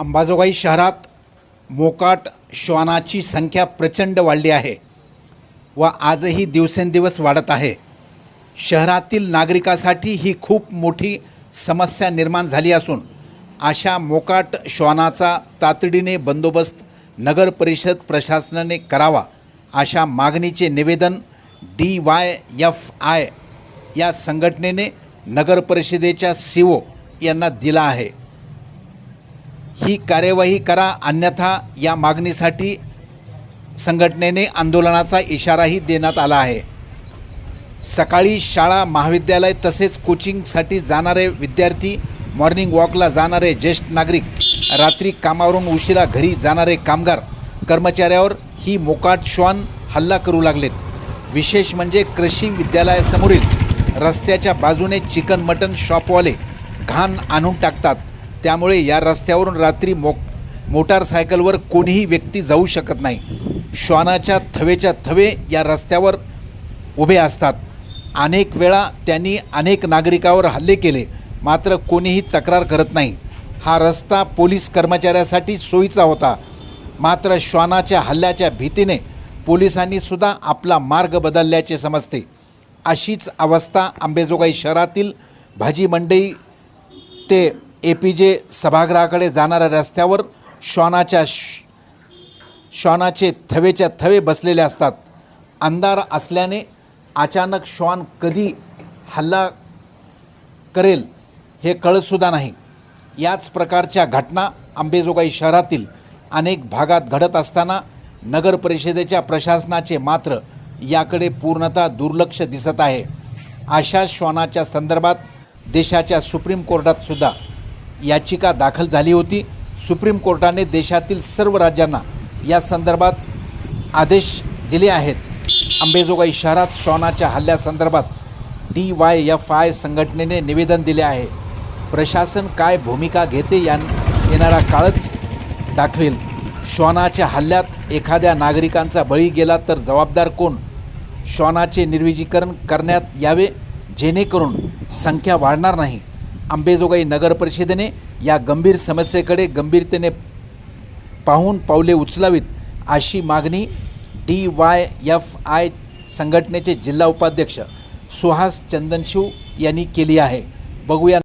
अंबाजोगाई शहरात मोकाट श्वानाची संख्या प्रचंड वाढली आहे व आजही दिवसेंदिवस वाढत आहे. शहरातील नागरिकासाठी ही खूप मोठी समस्या निर्माण झाली असून अशा मोकाट श्वानाचा तातडीने बंदोबस्त नगर परिषद प्रशासनाने करावा अशा मागणीचे निवेदन डी वाय एफ आय या संघटनेने नगर परिषदेच्या सी ओ यांना दिला आहे. ही कार्यवाही करा अन्यथा या मागणीसाठी संघटनेने आंदोलनाचा इशाराही देण्यात आला आहे. सकाळी शाळा महाविद्यालय तसेच कोचिंगसाठी जाणारे विद्यार्थी मॉर्निंग वॉकला जाणारे ज्येष्ठ नागरिक रात्री कामावरून उशिरा घरी जाणारे कामगार कर्मचाऱ्यावर ही मोकाट श्वान हल्ला करू लागलेत. विशेष म्हणजे कृषी विद्यालयासमोरील रस्त्याच्या बाजूने चिकन मटन शॉपवाले घाण आणून टाकतात. त्यामुळे या रस्त्यावरून रात्री मो मोटारसायकलवर कोणीही व्यक्ती जाऊ शकत नाही. श्वानाच्या थवेच्या थवे या रस्त्यावर उभे असतात. अनेक वेळा त्यांनी अनेक नागरिकावर हल्ले केले मात्र कोणीही तक्रार करत नाही. हा रस्ता पोलीस कर्मचाऱ्यासाठी सोयीचा होता. मात्र श्वानाच्या हल्ल्याच्या भीतीने पोलिसांनी सुद्धा आपला मार्ग बदलल्याचे समजते. अशीच अवस्था आंबेजोगाई शहरातील भाजी मंडई ते ए पी जे सभागृहाकडे जाणाऱ्या रस्त्यावर श्वानाच्या श्वानाचे थवेच्या थवे बसलेले असतात. अंधार असल्याने अचानक श्वान कधी हल्ला करेल हे कळतसुद्धा नाही. याच प्रकारच्या घटना अंबेजोगाई शहरातील अनेक भागात घडत असताना नगर परिषदेच्या प्रशासनाचे मात्र याकडे पूर्णतः दुर्लक्ष दिसत आहे. अशा श्वानाच्या संदर्भात देशाच्या सुप्रीम कोर्टातसुद्धा याचिका दाखल झाली होती. सुप्रीम कोर्टाने देशातील सर्व राज्यांना या संदर्भात आदेश दिले आहेत. अंबेजोगाई शहरात शॉनाच्या हल्ल्यासंदर्भात डी वाय एफ आय संघटनेने निवेदन दिले आहे. प्रशासन काय भूमिका घेते या येणारा काळच दाखवेल. श्वानाच्या हल्ल्यात एखाद्या नागरिकांचा बळी गेला तर जबाबदार कोण? श्वानाचे निर्विजीकरण करण्यात यावे जेणेकरून संख्या वाढणार नाही. अंबेजोगाई नगर परिषदेने या गंभीर समस्येकडे गंभीरतेने पाहून पावले उचलावीत अशी मागणी डी वाय एफ आय संघटनेचे जिल्हा उपाध्यक्ष सुहास चंदनशिव यांनी केली आहे. बघूया